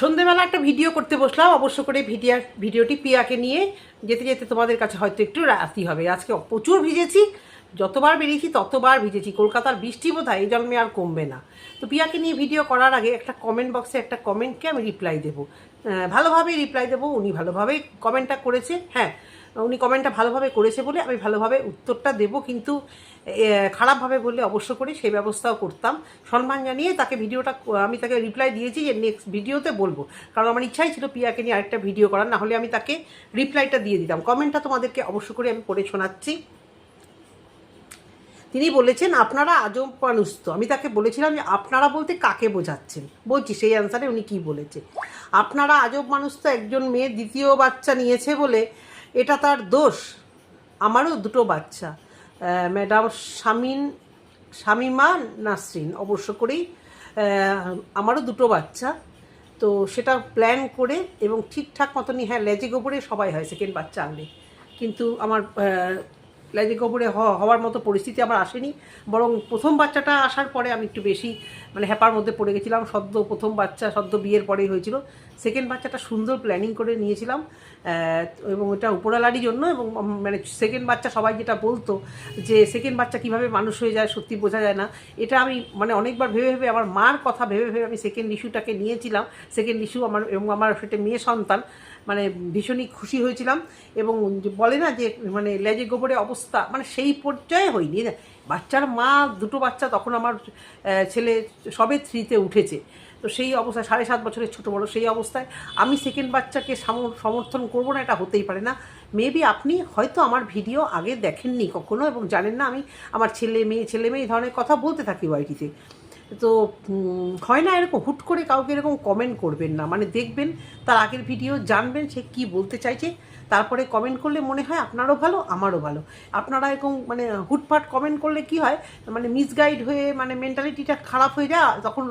সন্ধেবেলা একটা ভিডিও করতে বসলাম, অবশ্য করে ভিডিও ভিডিওটি পিয়াকে নিয়ে যেতে যেতে তোমাদের কাছে হয়তো একটু রাতি হবে। আজকে প্রচুর ভিজেছি, যতবার বেরিয়েছি ততবার ভিজেছি। কলকাতার বৃষ্টি বোধ হয় এই জন্মে আর কমবে না। তো পিয়াকে নিয়ে ভিডিও করার আগে একটা কমেন্ট বক্সে একটা কমেন্টকে আমি রিপ্লাই দেবো। ভালোভাবেই রিপ্লাই দেবো, উনি ভালোভাবেই কমেন্টটা করেছে। হ্যাঁ উনি কমেন্টটা ভালোভাবে করেছে বলে আমি ভালোভাবে উত্তরটা দেবো, কিন্তু খারাপভাবে বললে অবশ্য করে সেই ব্যবস্থাও করতাম। সম্মান জানিয়ে তাকে ভিডিওটা, আমি তাকে রিপ্লাই দিয়েছি যে নেক্সট ভিডিওতে বলব। কারণ আমার ইচ্ছাই ছিল পিয়াকে নিয়ে আরেকটা ভিডিও করার, না হলে আমি তাকে রিপ্লাইটা দিয়ে দিতাম। কমেন্টটা তোমাদেরকে অবশ্য করে আমি পড়ে শোনাচ্ছি। তিনি বলেছেন, আপনারা আজব মানুষ তো আমি তাকে বলেছিলাম যে, আপনারা বলতে কাকে বোঝাচ্ছেন? বলছি, সেই অ্যান্সারে উনি কি বলেছে? আপনারা আজব মানুষ তো একজন মেয়ে দ্বিতীয় বাচ্চা নিয়েছে বলে এটা তার দোষ। আমারও দুটো বাচ্চা। ম্যাডাম শামিন, শামিমা, নাসরিন। অবশ্য করেই আমারও দুটো বাচ্চা। তো সেটা প্ল্যান করে এবং ঠিকঠাক মতনই হ্যাঁ লেজে গোবরে সবাই হয় সেকেন্ড বাচ্চা আনলে। কিন্তু আমার লেজে হ- হওয়ার মতো পরিস্থিতি আমার আসেনি। বরং প্রথম বাচ্চাটা আসার পরে আমি একটু বেশি মানে হ্যাপার মধ্যে পড়ে গেছিলাম। সদ্য প্রথম বাচ্চা, সদ্য বিয়ের পরেই হয়েছিল। সেকেন্ড বাচ্চাটা সুন্দর প্ল্যানিং করে নিয়েছিলাম এবং ওটা উপরালারই জন্য এবং মানে সেকেন্ড বাচ্চা সবাই যেটা বলতো যে সেকেন্ড বাচ্চা কীভাবে মানুষ হয়ে যায় সত্যি বোঝা যায় না। এটা আমি মানে অনেকবার ভেবে ভেবে আমার মার কথা ভেবে ভেবে আমি সেকেন্ড ইস্যুটাকে নিয়েছিলাম। সেকেন্ড ইস্যু আমার, এবং আমার সেটা মেয়ে সন্তান। মানে ভীষণই খুশি হয়েছিলাম এবং বলে না যে মানে লেজে গোবরে অবস্থা মানে সেই পর্যায়ে হয়নি। বাচ্চার মা, দুটো বাচ্চা তখন আমার ছেলে সবে থ্রিতে উঠেছে। তো সেই অবস্থায় সাড়ে সাত বছরের ছোটো বড় সেই অবস্থায়। আমি সেকেন্ড বাচ্চাকে সাম- সমর্থন করব না, এটা হতেই পারে না। মেবি আপনি হয়তো আমার ভিডিও আগে দেখেননি কখনো এবং জানেন না আমি আমার ছেলে মেয়ে ছেলে মেয়ে এই ধরনের কথা বলতে থাকি ওয়াইটিতে তো হয় না এরকম, হুট করে কাউকে এরকম কমেন্ট করবেন না। মানে দেখবেন তার আগের ভিডিও জানবেন সে কি বলতে চাইছে। তারপরে কমেন্ট করলে মনে হয় আপনারও ভালো, আমারও ভালো। আপনারা এরকম মানে হুটপাট কমেন্ট করলে কি হয় মানে মিসগাইড হয়ে মানে মেন্টালিটিটা খারাপ হয়ে যায় তখন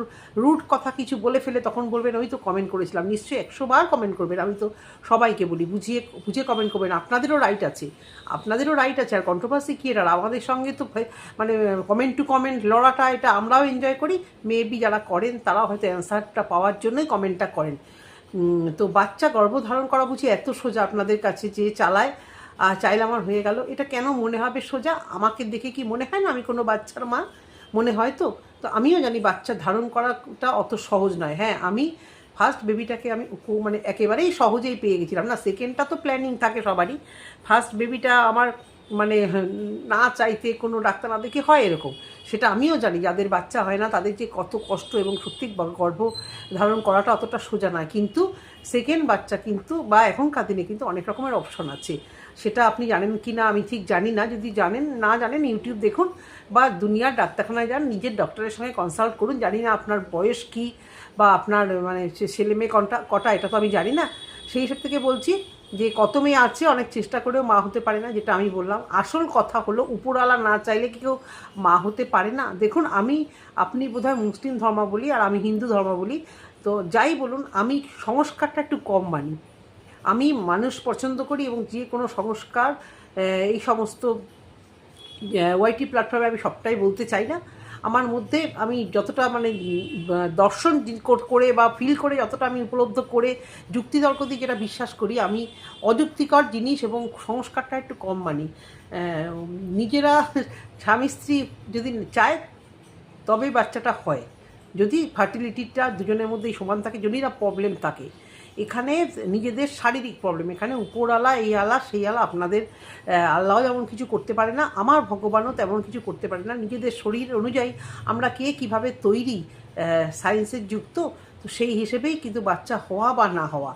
রুট কথা কিছু বলে ফেলে তখন বলবেন, ওই তো কমেন্ট করেছিলাম। নিশ্চয়ই একশো বার কমেন্ট করবেন, আমি তো সবাইকে বলি, বুঝিয়ে বুঝিয়ে কমেন্ট করবেন। আপনাদেরও রাইট আছে, আপনাদেরও রাইট আছে, আর কন্ট্রোভার্সি কী এটা আমাদের সঙ্গে তো মানে কমেন্ট টু কমেন্ট লড়াটা, এটা আমরাও এনজয় করি। মেবি যারা করেন, তারাও হয়তো অ্যান্সারটা পাওয়ার জন্যই কমেন্টটা করেন। তো বাচ্চা গর্ভধারণ করা বুঝি এত সোজা আপনাদের কাছে যে চালায় আর চাইলে আমার হয়ে গেল। এটা কেন মনে হবে সোজা? আমাকে দেখে কি মনে হয় না আমি কোনো বাচ্চার মা? মনে হয় তো? তো আমিও জানি বাচ্চা ধারণ করাটা অত সহজ নয়। হ্যাঁ আমি ফার্স্ট বেবিটাকে আমি মানে একেবারেই সহজেই পেয়ে গেছিলাম। না সেকেন্ডটা তো প্ল্যানিং থাকে সবারই। ফার্স্ট বেবিটা আমার মানে না চাইতে কোনো ডাক্তার না দেখে হয় এরকম। সেটা আমিও জানি, যাদের বাচ্চা হয় না, তাদের যে কত কষ্ট এবং সত্যি গর্ভ ধারণ করাটা অতটা সোজা নয়। কিন্তু সেকেন্ড বাচ্চা কিন্তু, বা এখনকার দিনে কিন্তু অনেক রকমের অপশন আছে। সেটা আপনি জানেন কি না আমি ঠিক জানি না। যদি জানেন, না জানেন, ইউটিউব দেখুন বা দুনিয়ার ডাক্তারখানায় যান, নিজের ডক্টরের সঙ্গে কনসাল্ট করুন। জানি না আপনার বয়স কি বা আপনার মানে ছেলে মেয়ে কটা কটা, এটা তো আমি জানি না। সেই হিসেব থেকে বলছি যে কত মেয়ে আছে, অনেক চেষ্টা করেও মা হতে পারে না, যেটা আমি বললাম। আসল কথা হলো, উপরওয়ালা না চাইলে কি কেউ মা হতে পারে না? দেখুন, আমি, আপনি বোধহয় মুসলিম ধর্মাবলী আর আমি হিন্দু ধর্মাবলী, তো যাই বলুন, আমি সংস্কারটা একটু কম মানি। আমি মানুষ পছন্দ করি এবং যে কোনো সংস্কার এই সমস্ত ওয়াইটি প্ল্যাটফর্মে আমি সবটাই বলতে চাই না। আমার মধ্যে আমি যতটা মানে দর্শন করে বা ফিল করে যতটা আমি উপলব্ধ করে যুক্তিতর্ক দিয়ে যেটা বিশ্বাস করি, আমি অযুক্তিকর জিনিস এবং সংস্কারটা একটু কম মানি। নিজেরা স্বামী স্ত্রী যদি চায় তবেই বাচ্চাটা হয়। যদি ফার্টিলিটিটা দুজনের মধ্যেই সমান থাকে, যদি না প্রবলেম থাকে। এখানে নিজেদের শারীরিক প্রবলেম এখানে উপরওয়ালা এই আলা সেই আলা আপনাদের আল্লাহ যেমন কিছু করতে পারে না, আমার ভগবানও তেমন কিছু করতে পারে না। নিজেদের শরীর অনুযায়ী আমরা কে কীভাবে তৈরি সায়েন্সের যুক্ত, তো সেই হিসেবেই কিন্তু বাচ্চা হওয়া বা না হওয়া।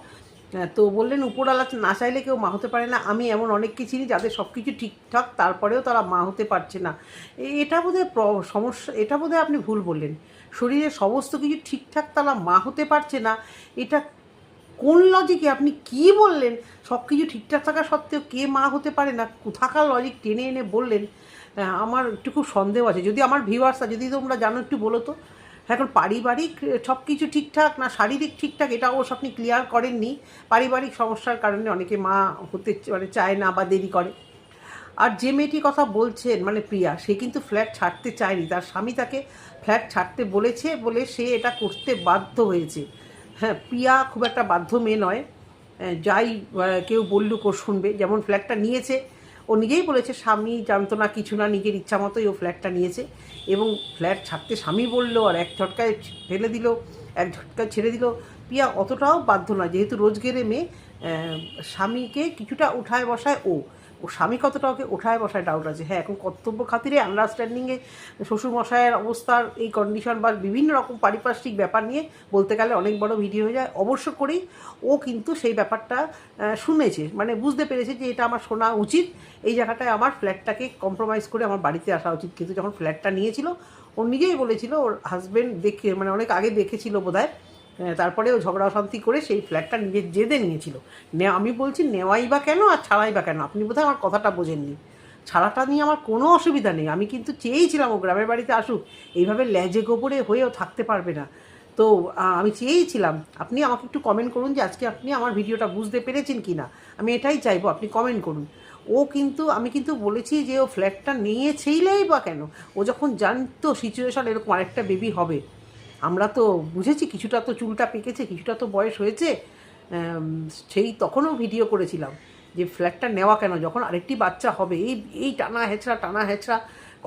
তো বললেন, উপরওয়ালা না চাইলে কেউ মা হতে পারে না। আমি এমন অনেককে চিনি যাদের সব কিছু ঠিকঠাক, তারপরেও তারা মা হতে পারছে না। এটা বোধহয় সমস্যা, এটা বোধহয় আপনি ভুল বললেন। শরীরের সমস্ত কিছু ঠিকঠাক তারা মা হতে পারছে না। এটা কোন লজিকে আপনি কি বললেন? সব কিছু ঠিকঠাক থাকা সত্ত্বেও কে মা হতে পারে না? কোথাকার লজিক টেনে এনে বললেন? আমার একটু খুব সন্দেহ আছে। যদি আমার ভিউয়ার্সরা যদি তোমরা জানো একটু বলো তো। এখন পারিবারিক সব কিছু ঠিকঠাক না শারীরিক ঠিকঠাক, এটা অবশ্য আপনি ক্লিয়ার করেননি। পারিবারিক সমস্যার কারণে অনেকে মা হতে মানে চায় না বা দেরি করে। আর যে মেয়েটির কথা বলছেন মানে প্রিয়া, সে কিন্তু ফ্ল্যাট ছাড়তে চায়নি। তার স্বামী তাকে ফ্ল্যাট ছাড়তে বলেছে বলে সে এটা করতে বাধ্য হয়েছে। হ্যাঁ প্রিয়া খুব একটা বাধ্য মেয়ে নয়। যাই কেউ বললুক, ও শুনবে। যেমন ফ্ল্যাটটা নিয়েছে, ও নিজেই বলেছে, স্বামী জানতো না, কিছু না, নিজের ইচ্ছা মতোই ও ফ্ল্যাটটা নিয়েছে। এবং ফ্ল্যাট ছাড়তে স্বামী বলল, আর এক ঝটকায় ফেলে দিল, এক ঝটকায় ছেড়ে দিল। পিয়া অতটাও বাধ্য নয়, যেহেতু রোজগেরে মেয়ে স্বামীকে কিছুটা উঠায় বসায় ও। ও স্বামী কতটা ওকে ওঠায় বসায় ডাউট আছে। হ্যাঁ এখন কর্তব্য খাতিরে আন্ডারস্ট্যান্ডিংয়ে শ্বশুরমশাইয়ের অবস্থার এই কন্ডিশন বা বিভিন্ন রকম পারিপার্শ্বিক ব্যাপার নিয়ে বলতে গেলে অনেক বড় ভিডিও হয়ে যায়। অবশ্য করেই ও কিন্তু সেই ব্যাপারটা শুনেছে। মানে বুঝতে পেরেছে যে এটা আমার শোনা উচিত। এই জায়গাটায় আমার ফ্ল্যাটটাকে কম্প্রোমাইজ করে আমার বাড়িতে আসা উচিত। কিন্তু যখন ফ্ল্যাটটা নিয়েছিল ও নিজেই বলেছিল ওর হাজব্যান্ড দেখে মানে অনেক আগে দেখেছিল বোধহয় হ্যাঁ, তারপরে ও ঝগড়া অশান্তি করে সেই ফ্ল্যাটটা নিজের জেদে নিয়েছিল। আমি বলছি, নেওয়াই বা কেন আর ছাড়াই বা কেন? আপনি বোধহয় আমার কথাটা বোঝেননি। ছাড়াটা নিয়ে আমার কোনো অসুবিধা নেই। আমি কিন্তু চেয়েছিলাম ও গ্রামের বাড়িতে আসুক। এইভাবে ল্যাজে গোবরে হয়েও থাকতে পারবে না। তো আমি চেয়েছিলাম, আপনি আমাকে একটু কমেন্ট করুন যে আজকে আপনি আমার ভিডিওটা বুঝতে পেরেছেন কি না আমি এটাই চাইব, আপনি কমেন্ট করুন। ও কিন্তু, আমি কিন্তু বলেছি যে ও ফ্ল্যাটটা নিয়েছেইলেই বা কেন? ও যখন জানতো সিচুয়েশন এরকম আরেকটা বেবি হবে আমরা তো বুঝেছি কিছুটা তো চুলটা পেকেছে, কিছুটা তো বয়স হয়েছে। সেই তখনও ভিডিও করেছিলাম যে ফ্ল্যাটটা নেওয়া কেন? যখন আরেকটি বাচ্চা হবে, এই এই টানা হেঁচড়া টানা হেঁচড়া,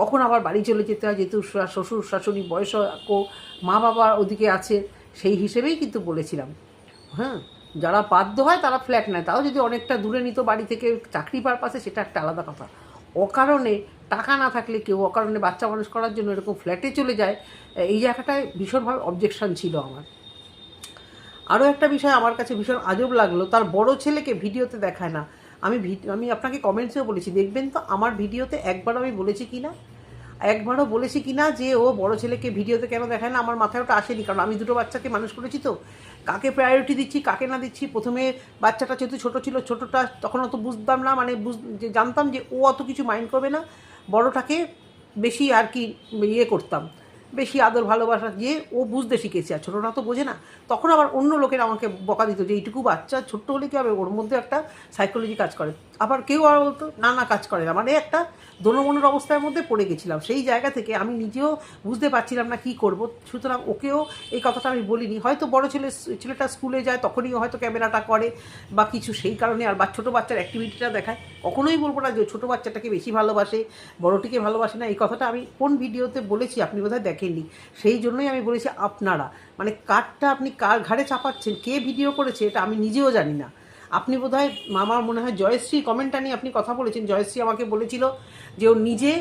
কখন আবার বাড়ি চলে যেতে হয়? যেহেতু শ্বশুর, শাশুড়ি বয়স মা বাবা ওদিকে আছে, সেই হিসেবেই কিন্তু বলেছিলাম। হ্যাঁ যারা বাধ্য হয় তারা ফ্ল্যাট নেয়। তাও যদি অনেকটা দূরে নিত বাড়ি থেকে, চাকরি পারপাসে সেটা একটা আলাদা কথা। অকারণে টাকা না থাকলে কেউ অকারণে বাচ্চা মানুষ করার জন্য এরকম ফ্ল্যাটে চলে যায়, এই জায়গাটায় ভীষণভাবে অবজেকশান ছিল আমার। আরও একটা বিষয় আমার কাছে ভীষণ আজব লাগল, তার বড় ছেলেকে ভিডিওতে দেখায় না। আমি আমি আপনাকে কমেন্টসেও বলেছি, দেখবেন তো আমার ভিডিওতে একবার আমি বলেছি কি না একবারও বলেছি কি না যে ও বড় ছেলেকে ভিডিওতে কেন দেখায় না? আমার মাথায় ওটা আসেনি, কারণ আমি দুটো বাচ্চাকে মানুষ করেছি তো। কাকে প্রায়োরিটি দিচ্ছি, কাকে না দিচ্ছি? প্রথমে বাচ্চাটা যেহেতু ছোটো ছিল, ছোটোটা তখন অত বুঝতাম না মানে বুঝ জানতাম যে ও অত কিছু মাইন্ড করবে না। বড়টাকে বেশি আর কি ইয়ে করতাম, বেশি আদর ভালোবাসা দিয়ে ও বুঝতে শিখেছে, আর ছোটোটা তো বোঝে না। তখন আবার অন্য লোকের আমাকে বকা দিত যে, এইটুকু বাচ্চা, ছোট্ট হলে কী হবে? ওর মধ্যে একটা সাইকোলজি কাজ করে। আবার কেউ আর বলতো না না কাজ করে না। মানে একটা দোনমনের অবস্থার মধ্যে পড়ে গেছিলাম। সেই জায়গা থেকে আমি নিজেও বুঝতে পারছিলাম না কী করব। সুতরাং ওকেও এই কথাটা আমি বলিনি। হয়তো বড় ছেলে ছেলেটা স্কুলে যায়, তখনই হয়তো ক্যামেরাটা করে বা কিছু। সেই কারণে আর বা, ছোটো বাচ্চার অ্যাক্টিভিটিটা দেখায়। কখনোই বলব না যে ছোটো বাচ্চাটাকে বেশি ভালোবাসে, বড়টিকে ভালোবাসে না। এই কথাটা আমি কোন ভিডিওতে বলেছি আপনি বোধহয় দেখেননি। সেই জন্যই আমি বলেছি আপনারা। মানে কারটা আপনি কার ঘাড়ে চাপাচ্ছেন, কে ভিডিও করেছে, এটা আমি নিজেও জানি না। আপনি বোধহয় আমার মনে হয় জয়শ্রী কমেন্টটা নিয়ে আপনি কথা বলেছেন। জয়শ্রী আমাকে বলেছিল যে ও নিজে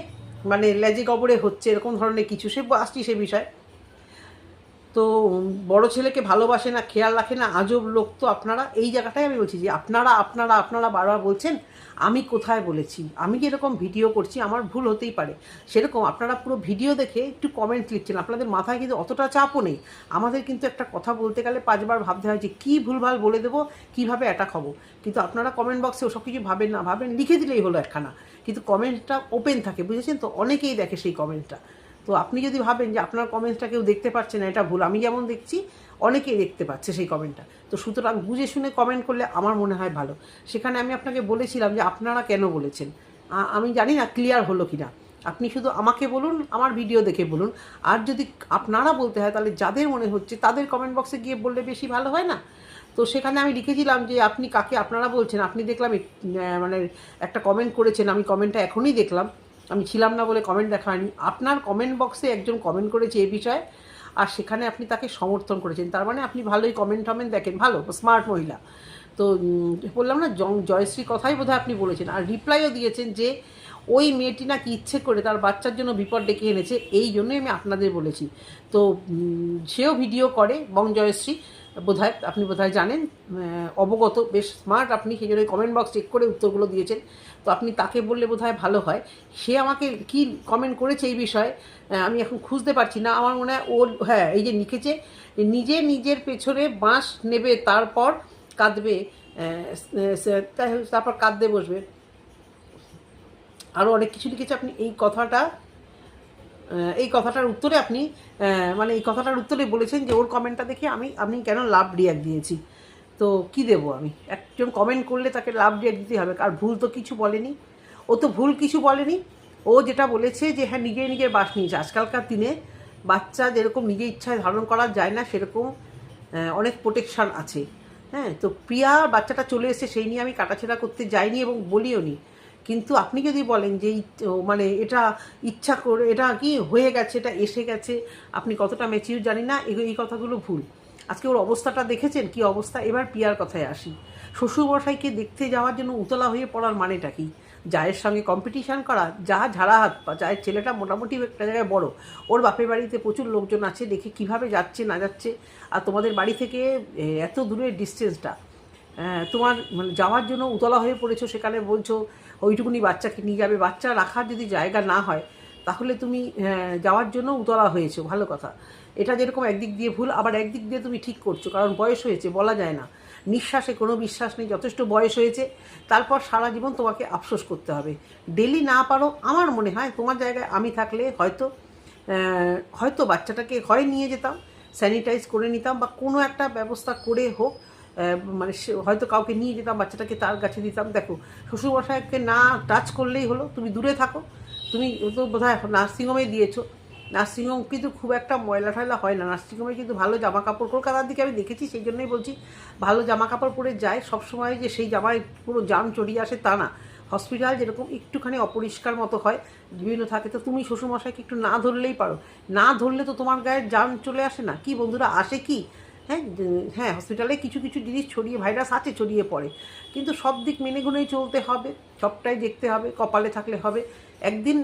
মানে লেজে কবরে হচ্ছে, এরকম ধরনের কিছু। সে আসছি সে বিষয়। তো বড় ছেলেকে ভালোবাসে না, খেয়াল রাখে না, আজব লোক। তো আপনারা, এই জায়গাটাই আমি বলছি যে, আপনারা আপনারা আপনারা বারবার বলছেন, আমি কোথায় বলেছি? আমি যেরকম ভিডিও করছি? আমার ভুল হতেই পারে। সেরকম আপনারা পুরো ভিডিও দেখে একটু কমেন্ট লিখছেন। আপনাদের মাথায় কিন্তু অতটা চাপও নেই। আমাদের কিন্তু একটা কথা বলতে গেলে পাঁচবার ভাবতে হয় যে, কী ভুলভাল বলে দেবো? কীভাবে অ্যাটাক হব? কিন্তু আপনারা কমেন্ট বক্সে ওসব কিছু ভাবেন না, ভাবেন, লিখে দিলেই হলো একখানা। কিন্তু কমেন্টটা ওপেন থাকে, বুঝেছেন তো? অনেকেই দেখে সেই কমেন্টটা তো আপনি যদি ভাবেন যে আপনার কমেন্টটা কেউ দেখতে পাচ্ছে না, এটা ভুল। আমি যেমন দেখছি, অনেকেই দেখতে পাচ্ছে সেই কমেন্টটা তো সুতরাং বুঝে শুনে কমেন্ট করলে আমার মনে হয় ভালো। সেখানে আমি আপনাকে বলেছিলাম যে আপনারা কেন বলেছেন? আমি জানি না ক্লিয়ার হলো কি না আপনি শুধু আমাকে বলুন, আমার ভিডিও দেখে বলুন। আর যদি আপনারা বলতে হয়, তাহলে যাদের মনে হচ্ছে, তাদের কমেন্ট বক্সে গিয়ে বললে বেশি ভালো হয় না? তো সেখানে আমি লিখেছিলাম যে আপনি কাকে, আপনারা বলছেন, আপনি দেখলাম মানে একটা কমেন্ট করেছেন, আমি কমেন্টটা এখনই দেখলাম। আমি ছিলাম না বলে কমেন্ট দেখা হয়নি। আপনার কমেন্ট বক্সে একজন কমেন্ট করেছে এ বিষয়ে, আর সেখানে আপনি তাকে সমর্থন করেছেন। তার মানে আপনি ভালোই কমেন্ট টমেন্ট দেখেন। ভালো স্মার্ট মহিলা। তো বললাম না, জং- জয়শ্রী কথাই বোধহয় আপনি বলেছেন। আর রিপ্লাইও দিয়েছেন যে, ওই মেয়েটি নাকি ইচ্ছে করে তার বাচ্চার জন্য বিপদ ডেকে এনেছে, এই জন্যই আমি আপনাদের বলেছি। তো সেও ভিডিও করে, বং জয়শ্রী। বোধহয়, আপনি বোধহয় জানেন অবগত, বেশ স্মার্ট আপনি সেই জন্য কমেন্ট বক্স চেক করে উত্তরগুলো দিয়েছেন। তো আপনি তাকে বললে বোধহয় ভালো হয়। সে আমাকে কি কমেন্ট করেছে এই বিষয়ে আমি এখন খুঁজতে পারছি না। আমার মনে হয় ও হ্যাঁ এই যে লিখেছে, নিজে নিজের পেছনে বাঁশ নেবে, তারপর কাঁদবে তারপর কাঁদতে বসবে। আরও অনেক কিছু লিখেছে। আপনি এই কথাটা এই কথাটার উত্তরে আপনি মানে এই কথাটার উত্তরে বলেছেন যে ওর কমেন্টটা দেখে আমি আমি কেন লাভ রিয়াক্ট দিয়েছি। তো কি দেবো আমি? একজন কমেন্ট করলে তাকে লাভ রিয়াক্ট দিতে হবে আর ভুল তো কিছু বলেনি। ও তো ভুল কিছু বলেনি। ও যেটা বলেছে যে হ্যাঁ নিজে নিজের বাস নিয়েছে। আজকালকার দিনে বাচ্চা যেরকম নিজের ইচ্ছায় ধারণ করা যায় না, সেরকম অনেক প্রোটেকশান আছে। হ্যাঁ তো প্রিয়া বাচ্চাটা চলে এসে সেই নিয়ে আমি কাটাছেড়া করতে যাইনি এবং বলিও নি কিন্তু আপনি যদি বলেন যে মানে এটা ইচ্ছা করে, এটা কি হয়ে গেছে, এটা এসে গেছে, আপনি কতটা ম্যাচিউর জানি না এই কথাগুলো ভুল। আজকে ওর অবস্থাটা দেখেছেন? কি অবস্থা? এবার পিয়ার কথায় আসি। শ্বশুরমশাইকে দেখতে যাওয়ার জন্য উতলা হয়ে পড়ার মানেটা কি? জায়ের সঙ্গে কম্পিটিশান করা, যা ঝাড়া হাত পা, জায়ের ছেলেটা মোটামুটি একটা জায়গায় বড়। ওর বাপের বাড়িতে প্রচুর লোকজন আছে, দেখে কীভাবে যাচ্ছে, না যাচ্ছে। আর তোমাদের বাড়ি থেকে এত দূরের ডিস্টেন্সটা তোমার মানে যাওয়ার জন্য উতলা হয়ে পড়েছো, সেখানে বলছো ওইটুকুনি বাচ্চাকে নিয়ে যাবে। বাচ্চা রাখার যদি জায়গা না হয়, তাহলে তুমি যাওয়ার জন্য উতলা হয়েছো। ভালো কথা। এটা যেরকম একদিক দিয়ে ভুল, আবার একদিক দিয়ে তুমি ঠিক করছ, কারণ বয়স হয়েছে, বলা যায় না। নিঃশ্বাসে কোনো বিশ্বাস নেই, যথেষ্ট বয়স হয়েছে। তারপর সারা জীবন তোমাকে আফসোস করতে হবে। ডেলি না পারো, আমার মনে হয় তোমার জায়গায় আমি থাকলে হয়তো হয়তো বাচ্চাটাকে হয় নিয়ে যেতাম, স্যানিটাইজ করে নিতাম বা কোনো একটা ব্যবস্থা করে হোক মানে হয়তো কাউকে নিয়ে যেতাম, বাচ্চাটাকে তার কাছে দিতাম। দেখো, শ্বশুরমশাইকে না টাচ করলেই হলো, তুমি দূরে থাকো। তুমি তো বোধ হয় নার্সিংহোমে দিয়েছ। নার্সিংহোম কিন্তু খুব একটা ময়লা ঠয়লা হয় না। নার্সিংহোমে কিন্তু ভালো জামা কাপড় কলকাতার দিকে আমি দেখেছি, সেই জন্যই বলছি, ভালো জামা কাপড় পরে যায়। সবসময় যে সেই জামায় পুরো জাম চড়িয়ে আসে তা না। হসপিটাল যেরকম একটুখানি অপরিষ্কার মতো হয়, বিভিন্ন থাকে, তো তুমি শ্বশুরমশাইকে একটু না ধরলেই পারো। না ধরলে তো তোমার গায়ে জাম চলে আসে না। কি বন্ধুরা, আসে কি? হ্যাঁ হ্যাঁ হসপিটালে কিছু কিছু জিনিস ছড়িয়ে ভাইরাস আছে, ছড়িয়ে পড়ে। কিন্তু সব দিক মেনে গুনেই চলতে হবে, সবটাই দেখতে হবে, কপালে থাকলে হবে। একদিন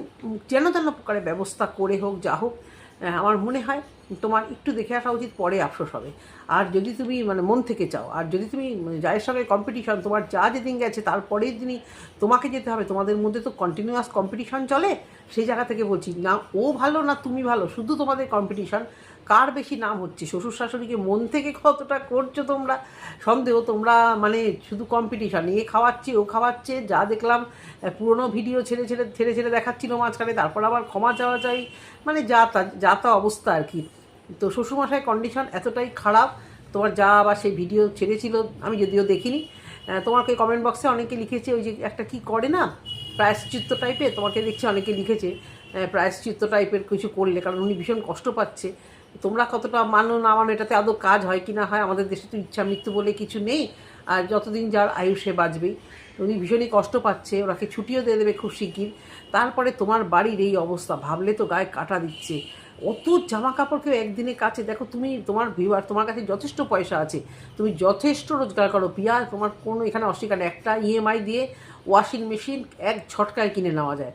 যেন যেন প্রকারে ব্যবস্থা করে হোক, যা হোক আমার মনে হয় তোমার একটু দেখে আসা উচিত, পরে আফসোস হবে। আর যদি তুমি মানে মন থেকে চাও, আর যদি তুমি মানে যায়ের সঙ্গে কম্পিটিশন তোমার যা যেদিন গেছে, তারপরের দিনই তোমাকে যেতে হবে। তোমাদের মধ্যে তো কন্টিনিউয়াস কম্পিটিশন চলে, সেই জায়গা থেকে বলছি, না, ও ভালো, না তুমি ভালো, শুধু তোমাদের কম্পিটিশন কার বেশি নাম হচ্ছে? শ্বশুর শাশুড়িকে মন থেকে কতটা করছ তোমরা? সন্দেহ, তোমরা মানে শুধু কম্পিটিশন এ খাওয়াচ্ছে, ও খাওয়াচ্ছে, যা দেখলাম পুরনো ভিডিও ছেড়ে ছেড়ে ছেড়ে ছেড়ে দেখাচ্ছিল মাঝখানে, তারপর আবার ক্ষমা চাওয়া চাই মানে যা তা যা তা অবস্থা আর কি। তো শ্বশুরমশাই কন্ডিশন এতটাই খারাপ, তোমার যা আবার সেই ভিডিও ছেড়েছিল, আমি যদিও দেখিনি তোমাকে কমেন্ট বক্সে অনেকে লিখেছে, ওই যে একটা কি করে না, প্রায়শ্চিত্ত টাইপের তোমাকে দেখছি অনেকে লিখেছে প্রায়শ্চিত্ত টাইপের কিছু করলে, কারণ উনি ভীষণ কষ্ট পাচ্ছে। তোমরা কতটা মানো না মানো, এটাতে আদৌ কাজ হয় কি না হয়, আমাদের দেশে তো ইচ্ছা মৃত্যু বলে কিছু নেই, আর যতদিন যার আয়ুষে বাঁচবেই উনি ভীষণই কষ্ট পাচ্ছে, ওনাকে ছুটিও দিয়ে দেবে খুব শিগগির। তারপরে তোমার বাড়ির এই অবস্থা, ভাবলে তো গায়ে কাটা দিচ্ছে। অত জামা কাপড় কেউ একদিনে কাছে দেখো তুমি, তোমার ভিউয়ার তোমার কাছে যথেষ্ট পয়সা আছে, তুমি যথেষ্ট রোজগার করো পিয়া তোমার কোনো এখানে অস্বীকার একটা ইএমআই দিয়ে ওয়াশিং মেশিন এক ঝটকায় কিনে নেওয়া যায়।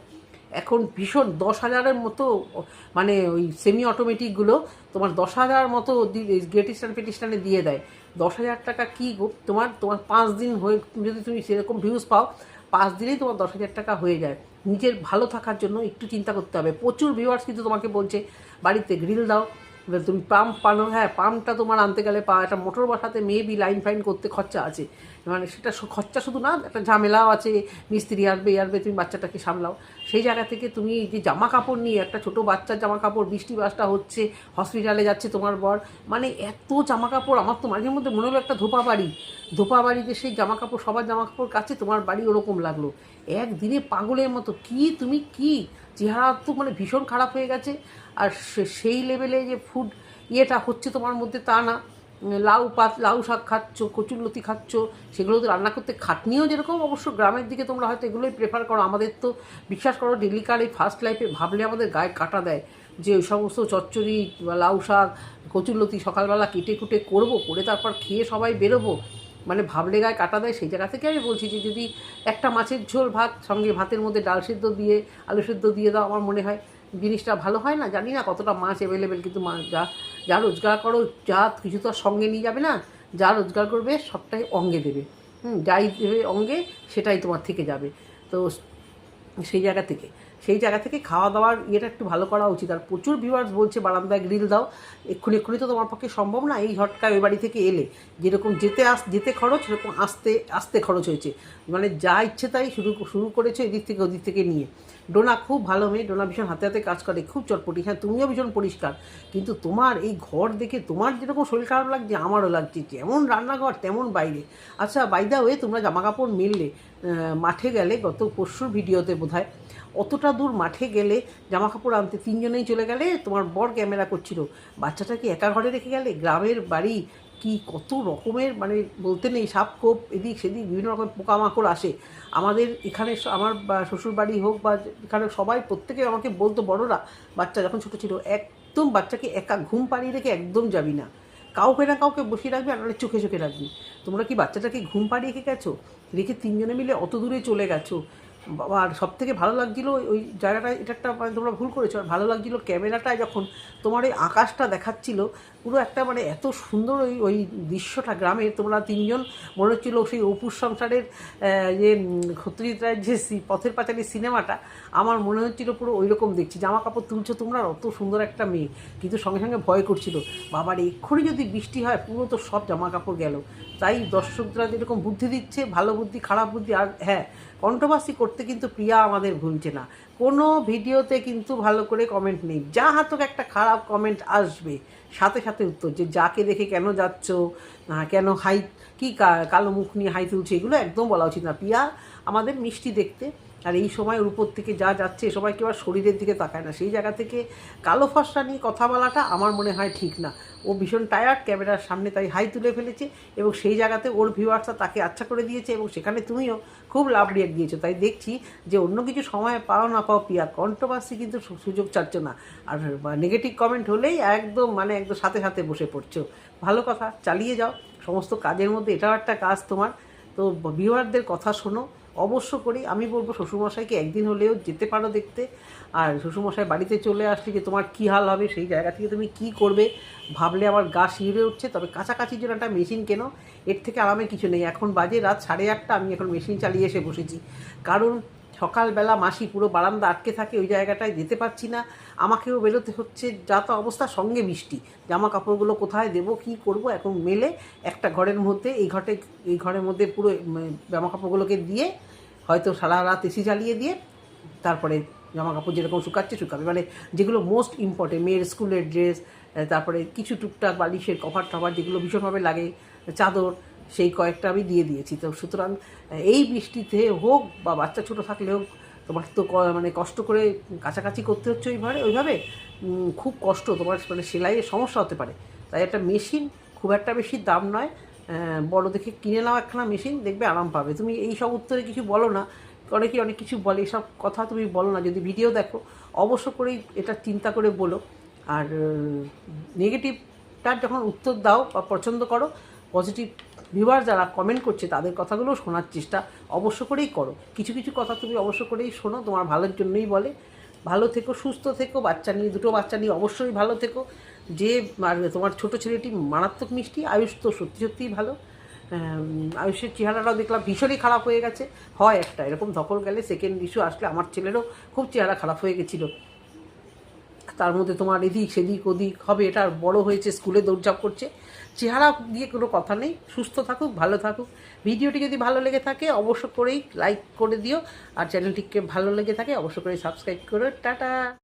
এখন ভীষণ দশ হাজারের মতো মানে ওই সেমি অটোমেটিকগুলো তোমার দশ হাজার মতো গ্রেট স্ট্যান্ড ফেটিস্টানে দিয়ে দেয়। দশ হাজার টাকা কী গো? তোমার তোমার পাঁচ দিন হয়ে, যদি তুমি সেরকম ভিউজ পাও, পাঁচ দিনেই তোমার দশ হাজার টাকা হয়ে যায়। নিজের ভালো থাকার জন্য একটু চিন্তা করতে হবে। প্রচুর ভিউয়ার্স কিন্তু তোমাকে বলছে, বাড়িতে গ্রিল দাও এবার তুমি পাম্প পানো হ্যাঁ পাম্পটা তোমার আনতে গেলে পা, একটা মোটর বসাতে মেবি লাইন ফাইন করতে খরচা আছে। মানে সেটা খরচা শুধু না, একটা ঝামেলাও আছে, মিস্ত্রি আসবে আসবে, তুমি বাচ্চাটাকে সামলাও। সেই জায়গা থেকে তুমি যে জামা কাপড় নিয়ে, একটা ছোট বাচ্চার জামা কাপড় বৃষ্টি বাসটা হচ্ছে হসপিটালে যাচ্ছে তোমার বর মানে এত জামা কাপড় আমার তো মাঝে মধ্যে মনে হলো একটা ধোপা বাড়ি ধোপা বাড়িতে সেই জামা কাপড় সবার জামা কাপড় কাছে তোমার বাড়ি ওরকম লাগল। একদিনে পাগলের মতো, কি তুমি কি? চেহারা তো মানে ভীষণ খারাপ হয়ে গেছে। আর সেই লেভেলে যে ফুড ইয়েটা হচ্ছে তোমার মধ্যে তা না। লাউ পাত লাউ শাক খাচ্ছ, কচুরলতি খাচ্ছ, সেগুলো তো রান্না করতে খাটনিও যেরকম অবশ্য গ্রামের দিকে তোমরা হয়তো এগুলোই প্রেফার করো। আমাদের তো বিশ্বাস করো ডেলিকার এই ফার্স্ট লাইফে ভাবলে আমাদের গায়ে কাটা দেয় যে ওই সমস্ত চচ্চড়ি বা লাউ শাক, কচুরলতি সকালবেলা কেটে কুটে করব, করে তারপর খেয়ে সবাই বেরোবো। মানে ভাবলে গায়ে কাটা দেয়, সেই জায়গা থেকে আমি বলছি যে যদি একটা মাছের ঝোল ভাত, সঙ্গে ভাতের মধ্যে ডাল সেদ্ধ দিয়ে, আলু সেদ্ধ দিয়ে দাও, আমার মনে হয় জিনিসটা ভালো হয় না। জানি না কতটা মাছ অ্যাভেলেবেল কিন্তু মা, যা যা রোজগার করো, যা কিছু তো সঙ্গে নিয়ে যাবে না, যা রোজগার করবে, সবটাই অঙ্গে দেবে। হুম, যাই দেবে অঙ্গে, সেটাই তোমার থেকে যাবে। তো, সেই জায়গা থেকে। সেই জায়গা থেকে খাওয়া দাওয়ার ইয়েটা একটু ভালো করা উচিত। আর প্রচুর ভিউয়ার্স বলছে, বারান্দায় গ্রিল দাও। এক্ষুনি এক্ষুনি তো তোমার পক্ষে সম্ভব না এই ঝটকায় ওই বাড়ি থেকে এলে। যেরকম যেতে আস, যেতে খরচ, সেরকম আসতে আসতে খরচ হয়েছে। মানে যা ইচ্ছে তাই শুরু শুরু করেছে এদিক থেকে ওদিক থেকে নিয়ে। ডোনা খুব ভালো মেয়ে, ডোনা ভীষণ হাতে হাতে কাজ করে, খুব চটপটি। হ্যাঁ তুমিও ভীষণ পরিষ্কার। কিন্তু তোমার এই ঘর দেখে তোমার যেরকম শরীর খারাপ লাগছে, আমারও লাগছে। যেমন রান্নাঘর, তেমন বাইরে। আচ্ছা বাইদা হয়ে তোমরা জামা কাপড় মেললে মাঠে গেলে গত পরশুর ভিডিওতে বোধ অতটা দূর মাঠে গেলে জামা কাপড় আনতে তিনজনেই চলে গেলে তোমার বর ক্যামেরা করছিল। বাচ্চাটাকে একা ঘরে রেখে গেলে? গ্রামের বাড়ি কি কত রকমের মানে বলতে নেই, সাপ কোপ এদিক সেদিক বিভিন্ন রকম পোকামাকড় আসে। আমাদের এখানে আমার শ্বশুর বাড়ি হোক বা এখানে সবাই প্রত্যেকে আমাকে বলতো, বড়রা, বাচ্চা যখন ছোটো ছিল, একদম বাচ্চাকে একা ঘুম পাড়িয়ে রেখে একদম যাবি না। কাউকে না কাউকে বসিয়ে রাখবি আর চোখে চোখে রাখবি। তোমরা কি বাচ্চাটাকে ঘুম পাড়িয়ে রেখে গেছো? রেখে তিনজনে মিলে অত দূরে চলে গেছো। আর সব থেকে ভালো লাগছিল ওই জায়গাটায় এটা একটা মানে তোমরা ভুল করেছ। আর ভালো লাগছিল ক্যামেরাটায় যখন তোমার ওই আকাশটা দেখাচ্ছিল, পুরো একটা মানে এত সুন্দর ওই ওই দৃশ্যটা গ্রামে তোমরা তিনজন, মনে হচ্ছিল সেই অপুর সংসারের যে ক্ষত্রিত রায়ের যে পথের পাঁচালী সিনেমাটা, আমার মনে হচ্ছিল পুরো ওই রকম দেখছি। জামা কাপড় তুলছো তোমরা অত সুন্দর একটা মেয়ে। কিন্তু সঙ্গে সঙ্গে ভয় করছিল বাবার এক্ষুনি যদি বৃষ্টি হয়, পুরো তো সব জামা কাপড় গেল। তাই দর্শকরা যেরকম বুদ্ধি দিচ্ছে, ভালো বুদ্ধি, খারাপ বুদ্ধি, আর হ্যাঁ কন্ট্রোভার্সি করতে কিন্তু প্রিয়া আমাদের ভুলছে না। কোনো ভিডিওতে কিন্তু ভালো করে কমেন্ট নেই। যা হাতক একটা খারাপ কমেন্ট আসবে। সাথে সাথে উত্তর যে যাকে দেখে কেন যাচ্ছ কেন হাই কি কালো মুখ নিয়ে হাই তুলছে এগুলো একদম বলা উচিত না। প্রিয়া, আমাদের মিষ্টি দেখতে আর এই সময় উপর থেকে যা যাচ্ছে সবাই কেউ আর শরীরের দিকে তাকায় না। সেই জায়গা থেকে কালো ফসটা নিয়ে কথা বলাটা আমার মনে হয় ঠিক না। ও ভীষণ টায়ার্ড ক্যামেরার সামনে তাই হাই তুলে ফেলেছে এবং সেই জায়গাতে ওর ভিউয়ার্সরা তাকে আচ্ছা করে দিয়েছে এবং সেখানে তুমিও খুব লাভ রিয়াক্ট দিয়েছ। তাই দেখছি যে অন্য কিছু সময় পাও না পাও পিয়া কন্ট্রোভার্সি কিন্তু সুযোগ চাচ্ছ না। আর নেগেটিভ কমেন্ট হলেই একদম মানে একদম সাথে সাথে বসে পড়ছো। ভালো কথা, চালিয়ে যাও। সমস্ত কাজের মধ্যে এটাও একটা কাজ তোমার। তো ভিউয়ারদের কথা শোনো। অবশ্য করি, আমি বলব শ্বশুরমশাইকে একদিন হলেও যেতে পারো দেখতে। আর শ্বশুরমশাই বাড়িতে চলে আসলে যে তোমার কী হাল হবে, সেই জায়গা থেকে তুমি কি করবে, ভাবলে আমার গা শিউরে উঠছে। তবে কাছাকাছির জন্য একটা মেশিন কেনো, এর থেকে আরামে কিছু নেই। এখন বাজে রাত সাড়ে আটটা, আমি এখন মেশিন চালিয়ে এসে বসেছি। কারণ সকালবেলা মাসি পুরো বারান্দা আটকে থাকে, ওই জায়গাটায় যেতে পারছি না। আমাকেও বেরোতে হচ্ছে, যা তো অবস্থা, সঙ্গে বৃষ্টি জামা কাপড়গুলো কোথায় দেবো, কী করব, এখন মেলে একটা ঘরের মধ্যে, এই ঘরে এই ঘরের মধ্যে পুরো জামা কাপড়গুলোকে দিয়ে, হয়তো সারা রাত এসি জ্বালিয়ে দিয়ে, তারপরে জামা কাপড় যেরকম শুকাচ্ছে, শুকাবে। মানে যেগুলো মোস্ট ইম্পর্টেন্ট মেয়ের স্কুলের ড্রেস তারপরে কিছু টুকটাক বালিশের কভার টভার যেগুলো ভীষণভাবে লাগে, চাদর সেই কয়েকটা আমি দিয়ে দিয়েছি। তো সুতরাং, এই বৃষ্টিতে হোক বা বাচ্চা ছোটো থাকলে হোক, তোমার তো মানে কষ্ট করে কাছাকাছি করতে হচ্ছে ওইভাবে ওইভাবে খুব কষ্ট। তোমার মানে সেলাইয়ের সমস্যা হতে পারে। তাই একটা মেশিন খুব একটা বেশি দাম নয়। বড় দেখে কিনে নাও একখানা মেশিন, দেখবে আরাম পাবে। তুমি এই সব উত্তরে কিছু বলো না। অনেকে অনেক কিছু বলে, এসব কথা তুমি বলো না। যদি ভিডিও দেখো, অবশ্য করেই এটা চিন্তা করে বলো। আর নেগেটিভটার যখন উত্তর দাও বা পছন্দ করো পজিটিভ ভিউয়ার যারা কমেন্ট করছে, তাদের কথাগুলো শোনার চেষ্টা অবশ্য করেই করো। কিছু কিছু কথা তুমি অবশ্য করেই শোনো, তোমার ভালোর জন্যই বলে। ভালো থেকো, সুস্থ থেকো, বাচ্চা নিয়ে, দুটো বাচ্চা নিয়ে অবশ্যই ভালো থেকো। যে তোমার ছোট ছেলেটি মারাত্মক মিষ্টি, আয়ুষ তো সত্যি সত্যিই ভালো। আয়ুষের চেহারাটাও দেখলাম ভীষণই খারাপ হয়ে গেছে। হয় একটা, এরকম ধকল গেলে সেকেন্ড ইস্যু আসলে আমার ছেলেরও খুব চেহারা খারাপ হয়ে গেছিল। তার মধ্যে তোমার এদিক সেদিক ওদিক হবে, এটা আর বড়ো হয়েছে, স্কুলে দৌড়ঝাঁপ করছে। চেহারা দিয়ে কোনো কথা নেই, সুস্থ থাকুক, ভালো থাকুক। ভিডিওটি যদি ভালো লেগে থাকে, অবশ্য করেই লাইক করে দিও। আর চ্যানেলটিকে ভালো লেগে থাকে, অবশ্য করেই সাবস্ক্রাইব করো। টাটা!